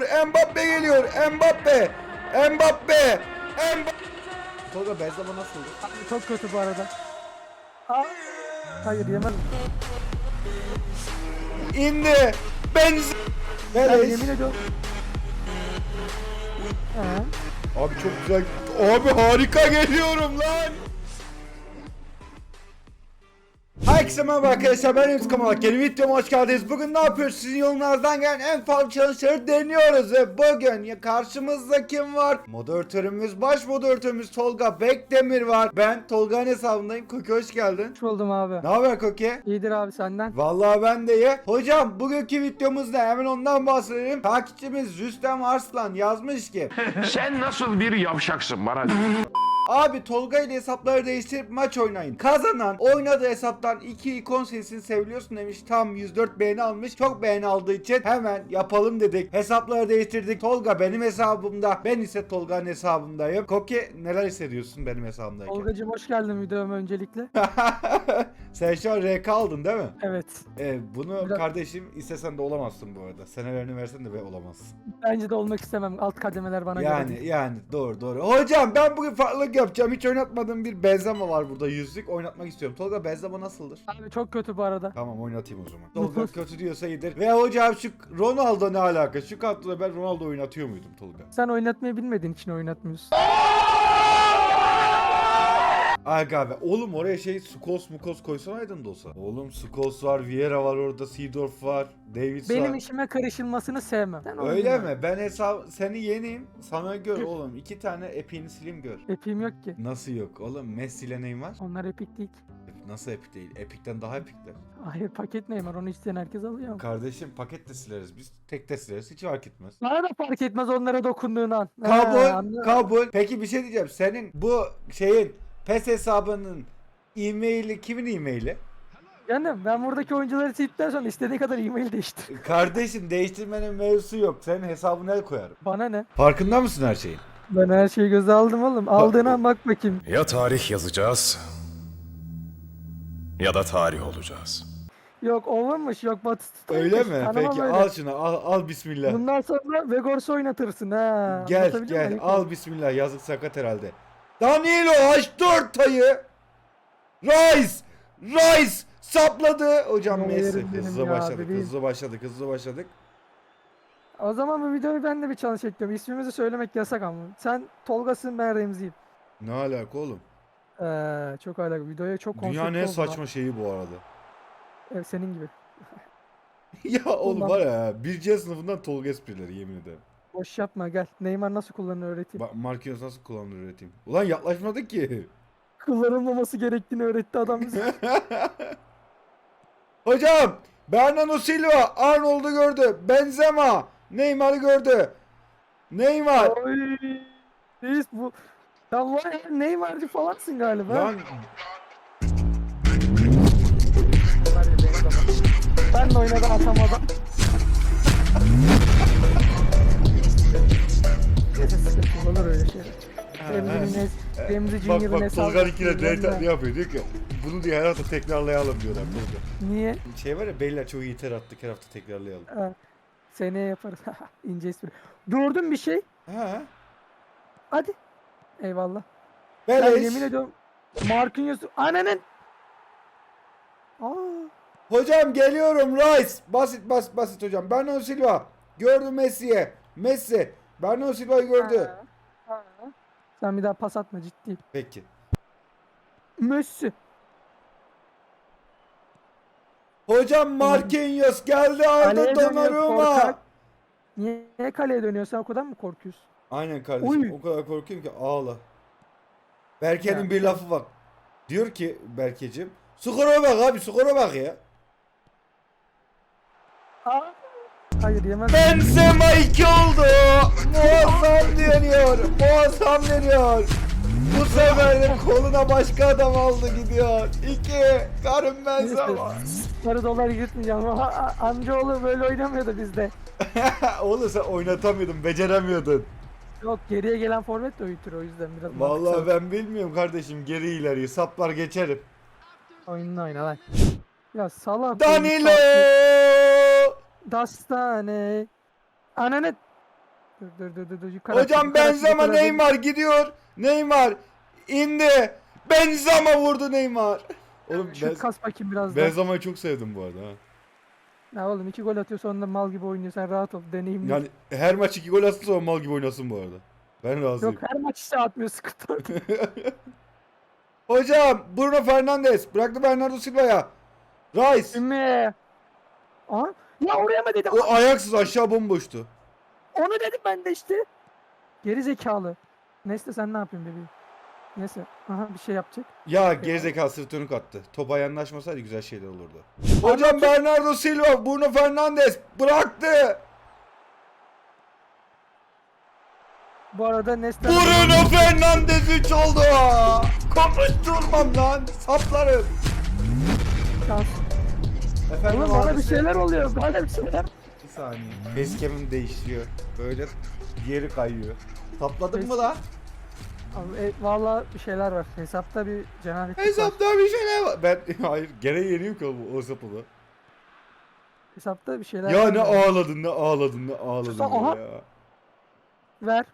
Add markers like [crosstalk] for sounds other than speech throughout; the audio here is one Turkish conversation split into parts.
geliyor. Mbappe geliyor. Mbappe. Mbappe. Mbappe. Tolga Benzema nasıldı? Abi çok kötü bu arada. Aa, hayır yemedim. İndi. Benzema. Ben Beleş. yemin ediyorum. Abi çok güzel. Abi harika geliyorum lan. Herkese merhaba arkadaşlar ben Enes Kamalak yeni videoma hoş geldiniz. Bugün ne yapıyoruz? Sizin yorumlardan gelen en farklı challenge'ları deniyoruz ve bugün ya karşımızda kim var? Moderatörümüz, baş moderatörümüz Tolga Bekdemir var. Ben Tolga'nın hesabındayım. Koki hoş geldin. Hoş buldum abi. Ne haber Koki? İyidir abi senden. Vallahi ben de iyi. Hocam bugünkü videomuz ne? Hemen ondan bahsedelim. Takipçimiz Rüstem Arslan yazmış ki [laughs] Sen nasıl bir yavşaksın bana? [laughs] Abi Tolga ile hesapları değiştirip maç oynayın. Kazanan oynadığı hesaptan 2 ikon sesini seviliyorsun demiş. Tam 104 beğeni almış. Çok beğeni aldığı için hemen yapalım dedik. Hesapları değiştirdik. Tolga benim hesabımda. Ben ise Tolga'nın hesabındayım. Koki neler hissediyorsun benim hesabımdayken? Olgacım hoş geldin videoma öncelikle. [laughs] Sen şu an RK aldın değil mi? Evet. Ee, bunu Biraz- kardeşim istesen de olamazsın bu arada. Senelerini versen de be olamazsın. Bence de olmak istemem. Alt kademeler bana yani göre. değil. yani doğru doğru. Hocam ben bugün farklılık yapacağım. Hiç oynatmadığım bir Benzema var burada yüzlük. Oynatmak istiyorum. Tolga Benzema nasıldır? Abi çok kötü bu arada. Tamam oynatayım o zaman. [laughs] Tolga kötü diyorsa iyidir. Ve hocam şu Ronaldo ne alaka? Şu kadroda ben Ronaldo oynatıyor muydum Tolga? Sen oynatmayı bilmediğin için oynatmıyorsun. [laughs] Aga abi oğlum oraya şey Skos Mukos koysanaydın da olsa. Oğlum Skos var, Vieira var orada, Seedorf var, Davids Benim var. işime karışılmasını sevmem. Sen Öyle oynama. mi? Ben hesap seni yeneyim. Sana gör oğlum. iki tane epini sileyim gör. Epim yok ki. Nasıl yok oğlum? Messi ile Neymar. Onlar epik değil. ki. Nasıl epik değil? Epikten daha epikler. Hayır paket Neymar onu isteyen herkes alıyor. Kardeşim paket de sileriz biz. Tek de sileriz. Hiç fark etmez. Bana da fark etmez onlara dokunduğun an. He, Kabul, anlıyorum. kabul. Peki bir şey diyeceğim. Senin bu şeyin PES hesabının e-maili kimin e-maili? Canım ben buradaki oyuncuları sildikten sonra istediğin kadar e-mail değiştir. [laughs] Kardeşim değiştirmenin mevzusu yok. Senin hesabını el koyarım. Bana ne? Farkında mısın her şeyin? Ben her şeyi göze aldım oğlum. Aldığına bak bakayım. Ya tarih yazacağız ya da tarih olacağız. Yok Owen'mış yok Batista'ymış. Öyle mi? Peki öyle. al şunu. Al, al bismillah. Bundan sonra Vegors'u oynatırsın ha. Gel Anlatabiliyor gel muyum? al bismillah. Yazık sakat herhalde. Danilo açtı ortayı. Rice. Rice sapladı. Hocam Ya Messi. benim Hızlı ya, başladık. bebeğim. Hızlı başladık. Hızlı başladık. O zaman bu videoyu ben de bir challenge ekliyorum. İsmimizi söylemek yasak ama. Sen Tolga'sın ben Remzi'yim. Ne alaka oğlum? Ee, çok alakalı. Videoya çok konsept Dünyanın en oldu saçma şeyi bu arada. Evet, senin gibi. [laughs] ya oğlum Ulan. var ya 1C sınıfından Tolga esprileri yemin ederim. Boş yapma gel. Neymar nasıl kullanılır öğreteyim. Bak Marquinhos nasıl kullanılır üretim. Ulan yaklaşmadık ki. [laughs] Kullanılmaması gerektiğini öğretti adam bize. [laughs] Hocam Bernardo Silva Arnold'u gördü. Benzema Neymar'ı gördü. Neymar. Oy. Reis bu. Ya var ya Neymar'cı falansın galiba. Lan Ben de oynadım atamadım. Olur öyle şeyler. Remzi'nin Remzi bak Junior'ın bak hesabı. Tolga ikine ne yapıyor diyor ki bunu diye her hafta tekrarlayalım diyorlar Tolga. Niye? Şey var ya beyler çok iyi ter attık her hafta tekrarlayalım. Ha, seneye yaparız. [laughs] İnce espri. Gördün bir şey. Ha. Hadi. Eyvallah. Ben Beleş. yemin ediyorum. Marquinhos. Ananın. Aa. Hocam geliyorum Rice. Basit basit basit hocam. Bernardo Silva. Gördü Messi'ye. Messi. Bernardo Silva'yı gördü. Ha, ha. Sen bir daha pas atma ciddi. Peki. Messi. Hocam Marquinhos geldi Arda Kaleye dönüyor Donnarumma. korkak. Niye kaleye dönüyorsun? Sen o kadar mı korkuyorsun? Aynen kardeşim. Uy. O kadar korkuyorum ki ağla. Berke'nin Ya. bir lafı bak. Diyor ki Berke'cim. Skora bak abi skora bak ya. Aa. Hayır yemez. Benzema 2 oldu. Muazzam deniyor. Muazzam deniyor. Bu sefer de koluna başka adam aldı gidiyor. 2. Karım Benzema. Sarı dolar a- amcaoğlu böyle oynamıyordu bizde. [laughs] Oğlum sen oynatamıyordun, beceremiyordun. Yok geriye gelen forvet de uyutur o yüzden biraz Vallahi ben bilmiyorum kardeşim geri ileri saplar geçerim. Oyununu oyna lan. Ya salak. Danilo! Dastane. Ananı. Dur dur dur dur. dur. Yukarı Hocam yukarı Benzema yukarı. Neymar gidiyor. Neymar indi. Benzema vurdu Neymar. Oğlum Şu ben, kas bakayım biraz daha. Benzema'yı çok sevdim bu arada. ha. Ya oğlum iki gol atıyor sonra mal gibi oynuyor. Sen rahat ol. Deneyimli. Yani her maç iki gol atsın sonra mal gibi oynasın bu arada. Ben razıyım. Yok her maç işte atmıyor sıkıntı. [laughs] Hocam Bruno Fernandes bıraktı Bernardo Silva'ya. Rice. Ümmü. Aha. Ya oraya mı dedim? O ayaksız aşağı bomboştu. Onu dedim ben de işte. Geri zekalı. Neyse sen ne yapıyorsun bebeğim? Neyse. Aha bir şey yapacak. Ya gerizekalı sırt dönük attı. Top ayağına açmasaydı güzel şeyler olurdu. Hocam Bernardo Silva, Bruno Fernandes bıraktı. Bu arada Nesta... Bruno Fernandes 3 oldu. Konuşturmam lan. Saplarım. Şans. Efendim Oğlum bana bir şeyler oluyor. Bana bir şeyler. Bir saniye. Facecam'im değişiyor. Böyle diğeri kayıyor. Sapladık mı lan? Abi, e, Valla bir şeyler var. Hesapta bir cenabetlik var. Hesapta bir şeyler var. Ben [laughs] hayır gene yeniyim ki o, o hesapı da. Hesapta bir şeyler Ya var. ne ağladın ne ağladın ne ağladın Sus lan, aha. ya. Ver.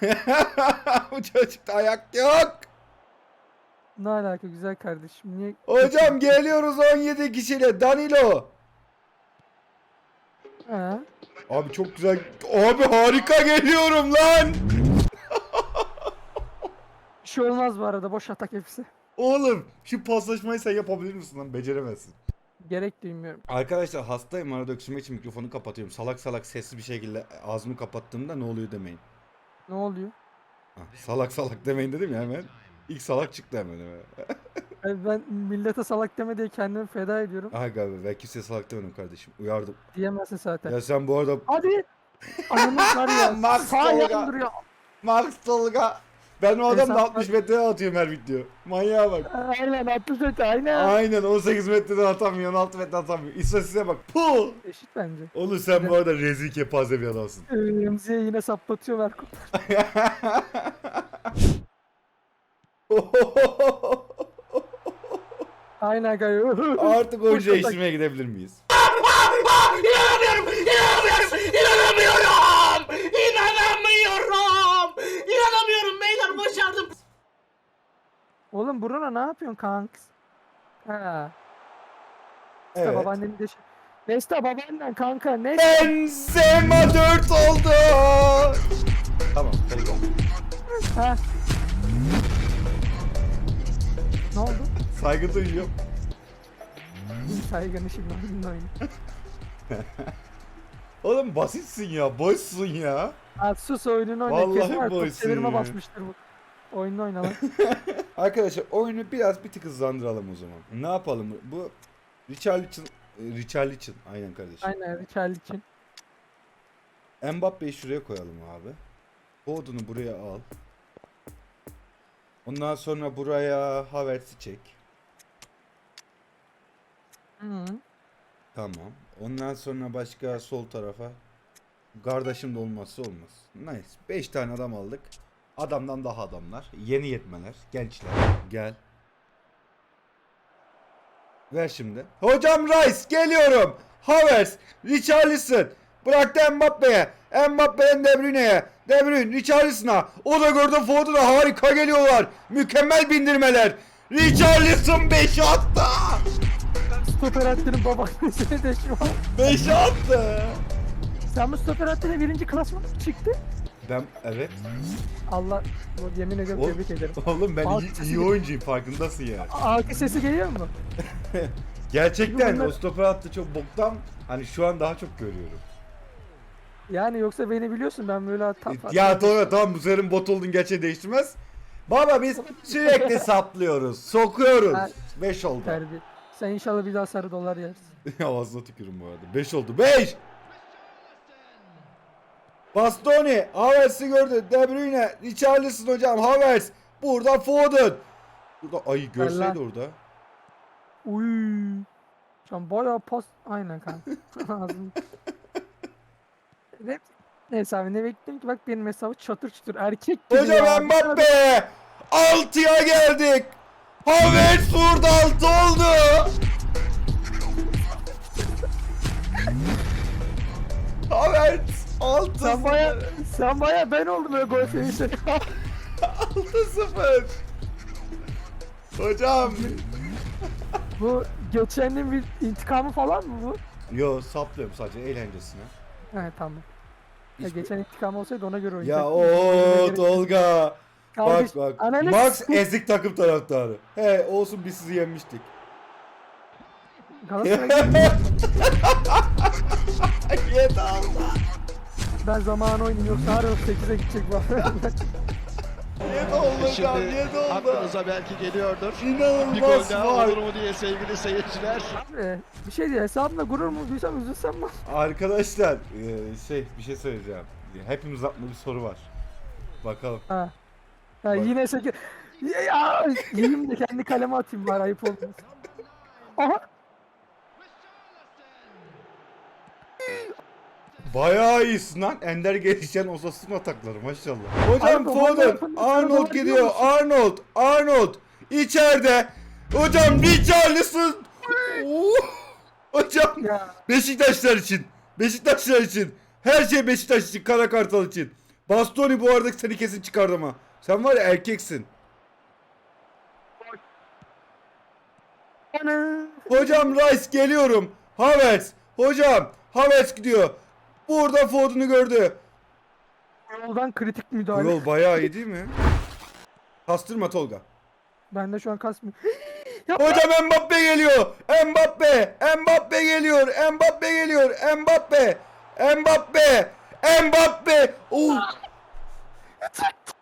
[laughs] Bu çocukta ayak yok. Ne alaka güzel kardeşim. Niye? Hocam geliyoruz 17 kişiyle Danilo. Ha. Abi çok güzel. Abi harika geliyorum lan. Bir şey olmaz bu arada. Boş atak hepsi. Oğlum şu paslaşmayı sen yapabilir misin lan? Beceremezsin. Gerek duymuyorum. Arkadaşlar hastayım arada öksürmek için mikrofonu kapatıyorum. Salak salak sesli bir şekilde ağzımı kapattığımda ne oluyor demeyin. Ne oluyor? Ha, salak salak demeyin dedim ya hemen. İlk salak çıktı hemen hemen. [laughs] Ben, ben millete salak deme diye kendimi feda ediyorum. Aga be ben kimseye salak demedim kardeşim. Uyardım. Diyemezsin zaten. Ya sen bu arada Hadi. Ananın [laughs] var ya. Max Sağ Tolga. yan duruyor. Max Tolga. Ben o adamla Hesap- 60 metreden atıyorum her video. Manyağa bak. Aynen 64 aynen. Aynen 18 metreden atamıyor, 16 metreden atamıyor. İstatistiğe bak. Puh! Eşit bence. Oğlum sen bu arada rezil kepaze bir adamsın. Ee, Remzi'ye yine saplatıyor Merkut. [laughs] Aynen gayet. Artık [laughs] oyuncu atak. değiştirmeye gidebilir miyiz? İnanamıyorum! İnanamıyorum! İnanamıyorum! İnanamıyorum! İnanamıyorum beyler başardım. Oğlum Bruno ne yapıyorsun kanks? Ha. Nesta Evet. babaannenin de şey. Nesta babaannen kanka ne? Benzema 4 oldu. Tamam. Ha. Ne oldu? Saygı duyuyorum. Saygın işi bilmem oyunu. [laughs] Oğlum basitsin ya, boşsun ya. Ha sus oyununu oyna. Vallahi Kesin boysun çevirme ya. basmıştır bu. Oyununu oyna lan. [laughs] Arkadaşlar oyunu biraz bir tık hızlandıralım o zaman. Ne yapalım? Bu Richarlison, e, Richarlison aynen kardeşim. Aynen Richarl için. Mbappe'yi şuraya koyalım abi. Foden'u buraya al. Ondan sonra buraya Havertz'i çek. Hı. Tamam. Ondan sonra başka sol tarafa. Kardeşim de olmazsa olmaz. Nice. 5 tane adam aldık. Adamdan daha adamlar. Yeni yetmeler. Gençler. Gel. Ver şimdi. Hocam Rice geliyorum. Havertz. Richarlison. Bıraktı Mbappe'ye. Mbappe'den De Bruyne'ye. De Bruyne Richarlison'a. O da gördü Foden'a harika geliyorlar. Mükemmel bindirmeler. Richarlison 5 attı. Stoper hattının babaannesini [laughs] de şu an. 5 attı. Sen bu stoper hattıyla birinci klasmana mı çıktı? Ben evet. Allah yemin ediyorum Oğlum- tebrik ederim. Oğlum ben Alt iyi, iyi oyuncuyum farkındasın ya. Alkış sesi geliyor mu? [laughs] Gerçekten Bunlar- o stoper hattı çok boktan. Hani şu an daha çok görüyorum. Yani yoksa beni biliyorsun ben böyle hata ya doğru tamam bu senin bot olduğun gerçeği değiştirmez. Baba biz sürekli [laughs] saplıyoruz, sokuyoruz. Ha. 5 oldu. Terbiye. Sen inşallah bir daha sarı dolar yersin. [laughs] Ağzına tükürüm bu arada. 5 oldu. 5! Bastoni, Havertz'i gördü. De Bruyne, Richarlison hocam, Havertz. Burada Foden. Burada ayı görseydi Allah. orada. Uy. Şu an bayağı pas. Aynen kanka. [laughs] Abi ne bekliyorum ki bak benim hesabı çatır çutur erkek gibi. Hocam Mbappe! 6'ya geldik. Havertz vurdu 6 oldu. Havertz 6 Sen baya sen baya ben oldum öyle gol sevinçleri. [laughs] [laughs] 6-0. Hocam. bu geçenin bir intikamı falan mı bu? Yo saplıyorum sadece eğlencesine. He tamam. Ya geçen intikam olsaydı ona göre Ya oynayacaktım. o Tolga. Kardeş, bak bak. ananı Max ezik takım taraftarı. He olsun biz sizi yenmiştik. Galatasaray [laughs] Yet Allah. ben zamanı oynayayım yoksa her 8'e gidecek bu. Şimdi yet oldu. aklınıza belki geliyordur. Bir gol İnanılmaz daha var. olur mu diye sevgili seyirciler. Abi, bir şey diye hesabımda gurur mu duysam üzülsem mi? Arkadaşlar eee, şey bir şey söyleyeceğim. Hepimiz aklında bir soru var. Bakalım. Ha. Ha Bak. yine 8. Ya, ya yiyeyim de kendi kaleme atayım bari ayıp olmasın. Aha Bayağı iyisin lan. Ender gelişen Osasuna atakları maşallah. Hocam Foden, Arnold gidiyor. Arnold, Arnold içeride. Hocam Richarlison. Hocam ya Beşiktaşlar için. Beşiktaşlar için. Her şey Beşiktaş için. Kara Kartal için. Bastoni bu arada seni kesin çıkardı ama. Sen var ya erkeksin. Hocam Rice geliyorum. Havertz. Hocam Havertz gidiyor. Burada Foden'u gördü. Yoldan kritik müdahale. Yol bayağı iyi değil mi? Kastırma Tolga. Ben de şu an kasmıyor. [gasps] Hocam Mbappe geliyor. Mbappe. Mbappe geliyor. Mbappe geliyor. Mbappe. Mbappe. Mbappe. Oh. [laughs]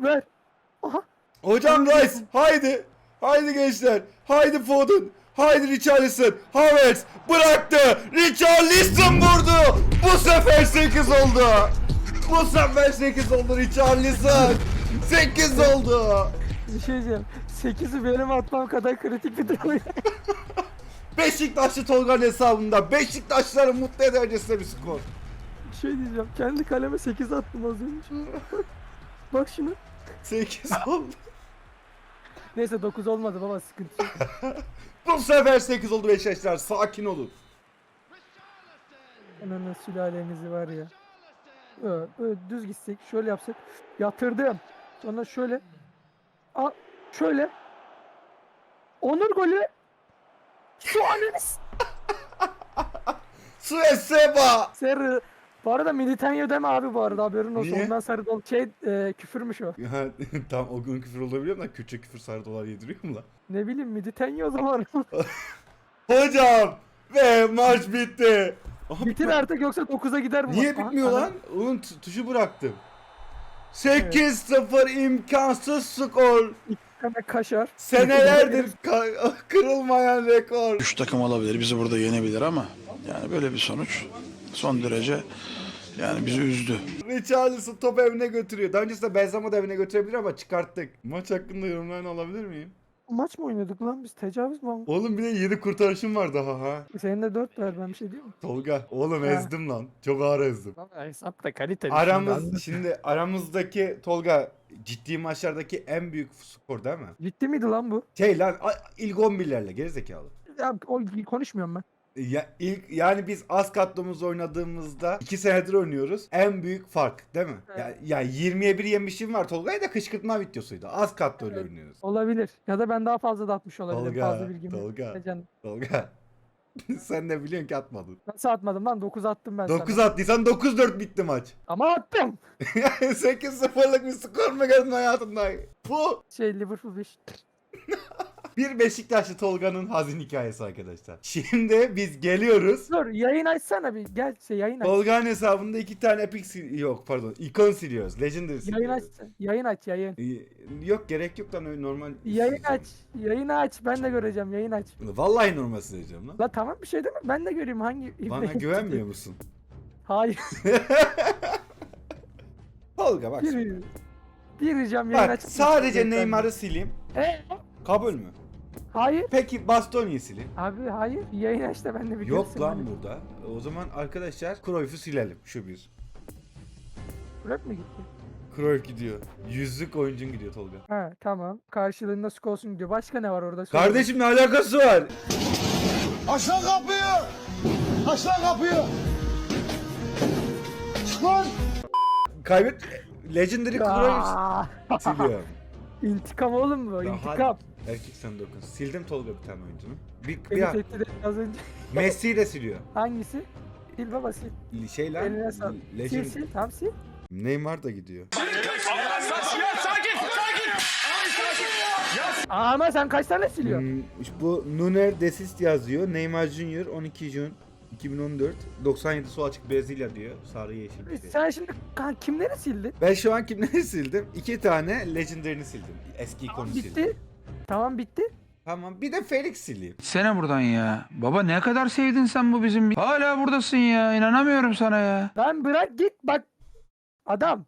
Ver. Aha. Hocam Rice. Haydi. Haydi gençler. Haydi Foden. Haydi Richarlison. Havertz bıraktı. Richarlison vurdu. Bu sefer 8 oldu. Bu sefer 8 oldu Richarlison. 8 oldu. Bir şey diyeceğim. 8'i benim atmam kadar kritik bir durum. [laughs] Beşiktaşlı Tolga'nın hesabında Beşiktaşları mutlu edercesine bir skor. bir şey diyeceğim. Kendi kaleme 8 attım az önce. [laughs] Bak şunu. 8 oldu. Neyse 9 olmadı baba sıkıntı yok. [laughs] Bu sefer 8 oldu Beşiktaşlar. Sakin olun. Ananı sülalenizi var ya. Böyle, böyle düz gitsek şöyle yapsak. Yatırdım. Sonra şöyle. Al şöyle. Onur golü. Şu ananız. [laughs] Suez Seba. Bu arada Militenyo deme abi bu arada haberin olsun. Niye? Ondan sarı dolu. Şey e, küfürmüş o. Ya [laughs] tam o gün küfür olabiliyor da Kürtçe küfür sarı dolar yediriyor mu lan? Ne bileyim Militenyo o zaman. [laughs] Hocam ve maç bitti. Aha, Bitir artık yoksa 9'a gider bu. Niye maç. Aha, bitmiyor lan? Onun tuşu bıraktım. 8-0 imkansız skor. Hemen kaşar. Senelerdir ka- [laughs] kırılmayan rekor. Üç takım alabilir, bizi burada yenebilir ama yani böyle bir sonuç son derece yani bizi üzdü. Richarlison top evine götürüyor. Daha öncesinde Benzema da evine götürebilir ama çıkarttık. Maç hakkında yorumlarını alabilir miyim? Maç mı oynadık lan biz? Tecavüz mü? Oğlum bir de 7 kurtarışım var daha ha. Senin de 4 ver ben bir şey diyeyim mi? Tolga oğlum Ha. ezdim lan. Çok ağır ezdim. Valla hesap da kaliteli. Aramız şimdi aramızdaki Tolga ciddi maçlardaki en büyük skor değil mi? Ciddi miydi lan bu? Şey lan a- ilk 11'lerle gerizekalı. Ya o konuşmuyorum ben. Ya ilk yani biz az katlomuz oynadığımızda 2 senedir oynuyoruz. En büyük fark değil mi? Ya, ya 20'ye 1 yemişim var Tolga'ya da kışkırtma videosuydu. Az katlı öyle oynuyoruz. Olabilir. Ya da ben daha fazla da atmış olabilirim. Tolga, fazla bilgim yok. Tolga. Tolga. [laughs] Sen de biliyorsun ki atmadın. Nasıl atmadım lan? 9 attım ben 9 sana. attıysan 9-4 bitti maç. Ama attım. [laughs] Yani 8-0'lık bir skor mu gördün hayatında? Bu Şey Liverpool 5. [laughs] bir Beşiktaşlı Tolga'nın hazin hikayesi arkadaşlar. Şimdi biz geliyoruz. Dur yayın açsana bir. Gel şey yayın aç. Tolga'nın hesabında iki tane epic sil- yok pardon ikon siliyoruz. Legendary Yayın aç. siliyoruz. Yayın aç yayın. Ee, Yok gerek yok lan öyle normal. Yayın aç. Yayın aç. Ben de göreceğim. Yayın aç. Vallahi normal sileceğim lan. La tamam bir şey değil mi? Ben de göreyim hangi Bana güvenmiyor [laughs] musun? Hayır. [laughs] Tolga bak. bir, bir ricam yayın Bak aç. sadece Neymar'ı sileyim. E, Kabul mü? Hayır. Peki Bastoni'yi sileyim. Abi hayır. Yayın aç da ben de bir Yok lan hani. burada. O zaman arkadaşlar Cruyff'u silelim. Şu bir. Rap mi gitti? Cruyff gidiyor. Yüzlük oyuncun gidiyor Tolga. Ha tamam. Karşılığında olsun diyor. Başka ne var orada? Söyle. Kardeşim ne alakası var? Aşağı kapıyı! Aç lan kapıyı. Çık lan. Kaybet Legendary Chloe Aa, siliyorum. [laughs] İntikam oğlum bu. Daha- İntikam. Erkek sen dokun. Sildim Tolga bir tane oyuncunu. Bir, Beni bir tehdit etti az önce. [laughs] Messi'yi de siliyor. Hangisi? Sil baba sil. Şey lan. Eline. Sil Legend sil. Tamam sil. Neymar da gidiyor. Aa, ama sen kaç tane siliyorsun? Hmm, bu Nuner Desist yazıyor. Neymar Junior 12 Jun 2014. 97 sol açık Brezilya diyor. Sarı yeşil bir şey. Sen şimdi ka- kimleri sildin? Ben şu an kimleri [laughs] sildim? İki tane Legendary'ni sildim. Eski ikonu sildim. Bitti. Tamam bitti. Tamam bir de Felix sileyim. Sene buradan ya. Baba ne kadar sevdin sen bu bizim. Hala buradasın ya. İnanamıyorum sana ya. Lan bırak git bak. Adam.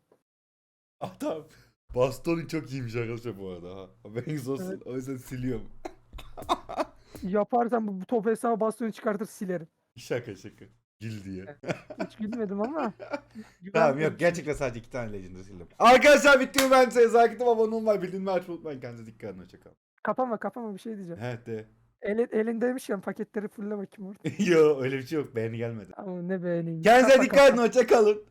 Adam. Bastoni çok iyiymiş arkadaşlar bu arada. ha. Haberiniz olsun. Evet. O yüzden siliyorum. Yaparsan bu, bu top hesabı bastonu çıkartır silerim. Şaka şaka. Gül diye. Hiç gülmedim ama. [laughs] tamam yok gerçekten sadece iki tane Legendary sildim. Arkadaşlar bitti mi ben size zakitim abone olmayı bildiğinimi açmayı unutmayın. Kendinize dikkat edin. Hoşçakalın. Kapama kapama bir şey diyeceğim. Evet de. Elin, elindeymiş ya paketleri fulle bakayım orada. [laughs] Yo öyle bir şey yok. Beğeni gelmedi. Ama ne beğeneyim. Kendinize dikkat edin. Hoşçakalın.